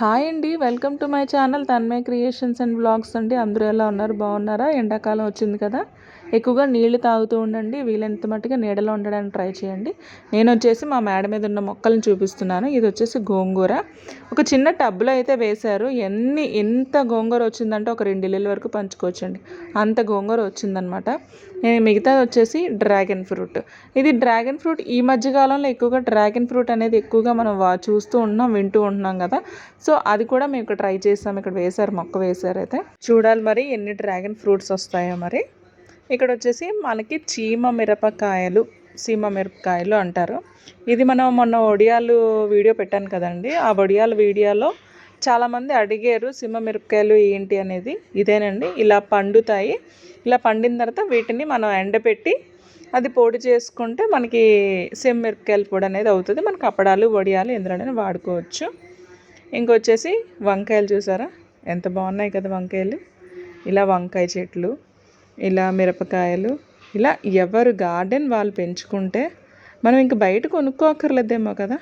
Hi అండి welcome to my channel Tanmaya creations and blogs అండి. అందరూ ఎలా ఉన్నారు? బాగున్నారా? ఎండాకాలం వచ్చింది కదా. ఎక్కువగా నీళ్ళు తాగుతూ ఉండండి. వీలైనంత మట్టుగా నీడలో ఉండడానికి ట్రై చేయండి. నేను వచ్చేసి మా మేడ మీద ఉన్న మొక్కలను చూపిస్తున్నాను. ఇది వచ్చేసి గోంగూర. ఒక చిన్న టబ్లో అయితే వేశారు. ఎన్ని ఎంత గోంగూర వచ్చిందంటే ఒక రెండు ఇళ్ళ వరకు పంచుకోవచ్చండి. అంత గోంగూర వచ్చిందనమాట. నేను మిగతా వచ్చేసి డ్రాగన్ ఫ్రూట్. ఇది డ్రాగన్ ఫ్రూట్ ఈ మధ్యకాలంలో ఎక్కువగా డ్రాగన్ ఫ్రూట్ అనేది ఎక్కువగా మనం చూస్తూ ఉంటున్నాం వింటూ ఉంటున్నాం కదా. సో అది కూడా మేము ఇక్కడ ట్రై చేసాం. ఇక్కడ వేశారు మొక్క వేశారు అయితే. చూడాలి మరి ఎన్ని డ్రాగన్ ఫ్రూట్స్ వస్తాయో మరి. ఇక్కడ వచ్చేసి మనకి చీమ మిరపకాయలు సీమ మిరపకాయలు అంటారు. ఇది మనం మొన్న ఒడియాలు వీడియో పెట్టాను కదండి. ఆ ఒడియాల వీడియోలో చాలామంది అడిగారు సీమ మిరపకాయలు ఏంటి అనేది? ఇదేనండి. ఇలా పండుతాయి. ఇలా పండిన తర్వాత వీటిని మనం ఎండపెట్టి అది పొడి చేసుకుంటే మనకి సీమ మిరపకాయల పొడి అనేది అవుతుంది. మనకి అప్పడాలు వడియాలు ఎందులోనే వాడుకోవచ్చు. ఇంకొచ్చేసి వంకాయలు చూసారా? ఎంత బాగున్నాయి కదా వంకాయలు. ఇలా వంకాయ చెట్లు ఇలా మిరపకాయలు ఇలా ఎవరు గార్డెన్ వాళ్ళు పెంచుకుంటే మనం ఇంక బయట కొనుక్కోక్కర్లేదేమో కదా?